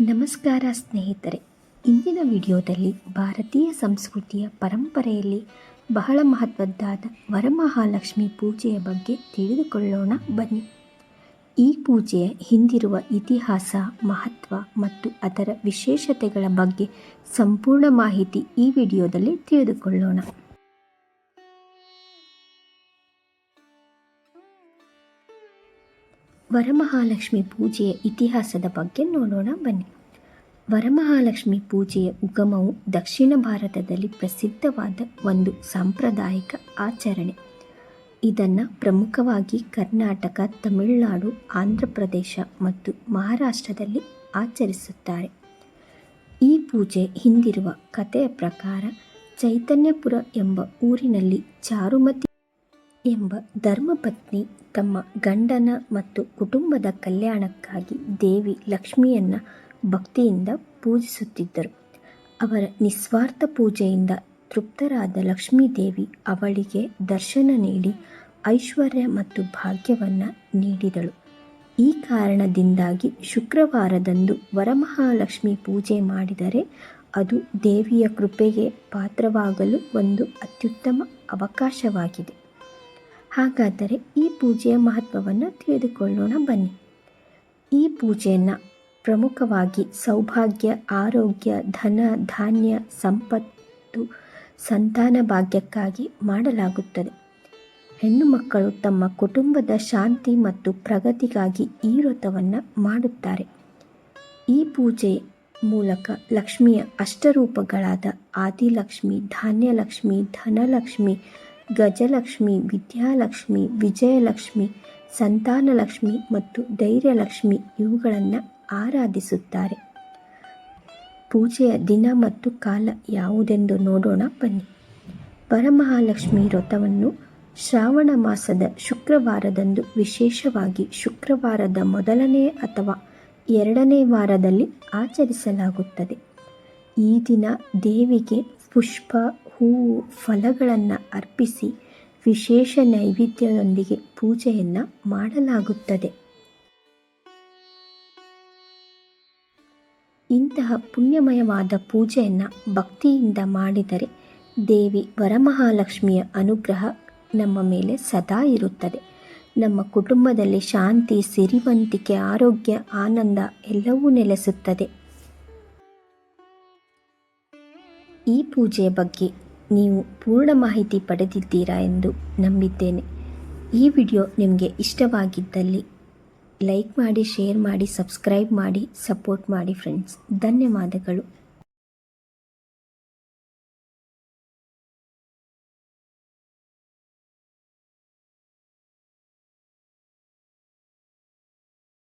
ನಮಸ್ಕಾರ ಸ್ನೇಹಿತರೆ. ಇಂದಿನ ವಿಡಿಯೋದಲ್ಲಿ ಭಾರತೀಯ ಸಂಸ್ಕೃತಿಯ ಪರಂಪರೆಯಲ್ಲಿ ಬಹಳ ಮಹತ್ವದ್ದಾದ ವರಮಹಾಲಕ್ಷ್ಮಿ ಪೂಜೆಯ ಬಗ್ಗೆ ತಿಳಿದುಕೊಳ್ಳೋಣ ಬನ್ನಿ. ಈ ಪೂಜೆಯ ಹಿಂದಿರುವ ಇತಿಹಾಸ, ಮಹತ್ವ ಮತ್ತು ಅದರ ವಿಶೇಷತೆಗಳ ಬಗ್ಗೆ ಸಂಪೂರ್ಣ ಮಾಹಿತಿ ಈ ವಿಡಿಯೋದಲ್ಲಿ ತಿಳಿದುಕೊಳ್ಳೋಣ. ವರಮಹಾಲಕ್ಷ್ಮಿ ಪೂಜೆಯ ಇತಿಹಾಸದ ಬಗ್ಗೆ ನೋಡೋಣ ಬನ್ನಿ. ವರಮಹಾಲಕ್ಷ್ಮಿ ಪೂಜೆಯ ಉಗಮವು ದಕ್ಷಿಣ ಭಾರತದಲ್ಲಿ ಪ್ರಸಿದ್ಧವಾದ ಒಂದು ಸಾಂಪ್ರದಾಯಿಕ ಆಚರಣೆ. ಇದನ್ನು ಪ್ರಮುಖವಾಗಿ ಕರ್ನಾಟಕ, ತಮಿಳುನಾಡು, ಆಂಧ್ರ ಪ್ರದೇಶ ಮತ್ತು ಮಹಾರಾಷ್ಟ್ರದಲ್ಲಿ ಆಚರಿಸುತ್ತಾರೆ. ಈ ಪೂಜೆ ಹಿಂದಿರುವ ಕಥೆಯ ಪ್ರಕಾರ ಚೈತನ್ಯಪುರ ಎಂಬ ಊರಿನಲ್ಲಿ ಚಾರುಮತಿ ಎಂಬ ಧರ್ಮಪತ್ನಿ ತಮ್ಮ ಗಂಡನ ಮತ್ತು ಕುಟುಂಬದ ಕಲ್ಯಾಣಕ್ಕಾಗಿ ದೇವಿ ಲಕ್ಷ್ಮಿಯನ್ನು ಭಕ್ತಿಯಿಂದ ಪೂಜಿಸುತ್ತಿದ್ದರು. ಅವರ ನಿಸ್ವಾರ್ಥ ಪೂಜೆಯಿಂದ ತೃಪ್ತರಾದ ಲಕ್ಷ್ಮೀದೇವಿ ಅವಳಿಗೆ ದರ್ಶನ ನೀಡಿ ಐಶ್ವರ್ಯ ಮತ್ತು ಭಾಗ್ಯವನ್ನು ನೀಡಿದಳು. ಈ ಕಾರಣದಿಂದಾಗಿ ಶುಕ್ರವಾರದಂದು ವರಮಹಾಲಕ್ಷ್ಮಿ ಪೂಜೆ ಮಾಡಿದರೆ ಅದು ದೇವಿಯ ಕೃಪೆಗೆ ಪಾತ್ರವಾಗಲು ಒಂದು ಅತ್ಯುತ್ತಮ ಅವಕಾಶವಾಗಿದೆ. ಹಾಗಾದರೆ ಈ ಪೂಜೆಯ ಮಹತ್ವವನ್ನು ತಿಳಿದುಕೊಳ್ಳೋಣ ಬನ್ನಿ. ಈ ಪೂಜೆಯನ್ನು ಪ್ರಮುಖವಾಗಿ ಸೌಭಾಗ್ಯ, ಆರೋಗ್ಯ, ಧನ, ಧಾನ್ಯ, ಸಂಪತ್ತು, ಸಂತಾನ ಭಾಗ್ಯಕ್ಕಾಗಿ ಮಾಡಲಾಗುತ್ತದೆ. ಹೆಣ್ಣು ಮಕ್ಕಳು ತಮ್ಮ ಕುಟುಂಬದ ಶಾಂತಿ ಮತ್ತು ಪ್ರಗತಿಗಾಗಿ ಈ ವ್ರತವನ್ನು ಮಾಡುತ್ತಾರೆ. ಈ ಪೂಜೆ ಮೂಲಕ ಲಕ್ಷ್ಮಿಯ ಅಷ್ಟರೂಪಗಳಾದ ಆದಿಲಕ್ಷ್ಮಿ, ಧಾನ್ಯಲಕ್ಷ್ಮಿ, ಧನಲಕ್ಷ್ಮಿ ಗಜಲಕ್ಷ್ಮಿ, ವಿದ್ಯಾಲಕ್ಷ್ಮಿ, ವಿಜಯಲಕ್ಷ್ಮಿ, ಸಂತಾನಲಕ್ಷ್ಮಿ ಮತ್ತು ಧೈರ್ಯಲಕ್ಷ್ಮಿ ಇವುಗಳನ್ನು ಆರಾಧಿಸುತ್ತಾರೆ. ಪೂಜೆಯ ದಿನ ಮತ್ತು ಕಾಲ ಯಾವುದೆಂದು ನೋಡೋಣ, ಬನ್ನಿ. ಪರಮಹಾಲಕ್ಷ್ಮಿ ವ್ರತವನ್ನು ಶ್ರಾವಣ ಮಾಸದ ಶುಕ್ರವಾರದಂದು ವಿಶೇಷವಾಗಿ ಶುಕ್ರವಾರದ ಮೊದಲನೇ ಅಥವಾ ಎರಡನೇ ವಾರದಲ್ಲಿ ಆಚರಿಸಲಾಗುತ್ತದೆ. ಈ ದಿನ ದೇವಿಗೆ ಪುಷ್ಪ ಹೂವು ಫಲಗಳನ್ನು ಅರ್ಪಿಸಿ ವಿಶೇಷ ನೈವೇದ್ಯದೊಂದಿಗೆ ಪೂಜೆಯನ್ನು ಮಾಡಲಾಗುತ್ತದೆ. ಇಂತಹ ಪುಣ್ಯಮಯವಾದ ಪೂಜೆಯನ್ನು ಭಕ್ತಿಯಿಂದ ಮಾಡಿದರೆ ದೇವಿ ವರಮಹಾಲಕ್ಷ್ಮಿಯ ಅನುಗ್ರಹ ನಮ್ಮ ಮೇಲೆ ಸದಾ ಇರುತ್ತದೆ. ನಮ್ಮ ಕುಟುಂಬದಲ್ಲಿ ಶಾಂತಿ, ಸಿರಿವಂತಿಕೆ, ಆರೋಗ್ಯ, ಆನಂದ ಎಲ್ಲವೂ ನೆಲೆಸುತ್ತದೆ. ಈ ಪೂಜೆಯ ಬಗ್ಗೆ ನೀವು ಪೂರ್ಣ ಮಾಹಿತಿ ಪಡೆದಿದ್ದೀರಾ ಎಂದು ನಂಬಿದ್ದೇನೆ. ಈ ವಿಡಿಯೋ ನಿಮಗೆ ಇಷ್ಟವಾಗಿದ್ದಲ್ಲಿ ಲೈಕ್ ಮಾಡಿ, ಶೇರ್ ಮಾಡಿ, ಸಬ್ಸ್ಕ್ರೈಬ್ ಮಾಡಿ, ಸಪೋರ್ಟ್ ಮಾಡಿ ಫ್ರೆಂಡ್ಸ್ ಧನ್ಯವಾದಗಳು.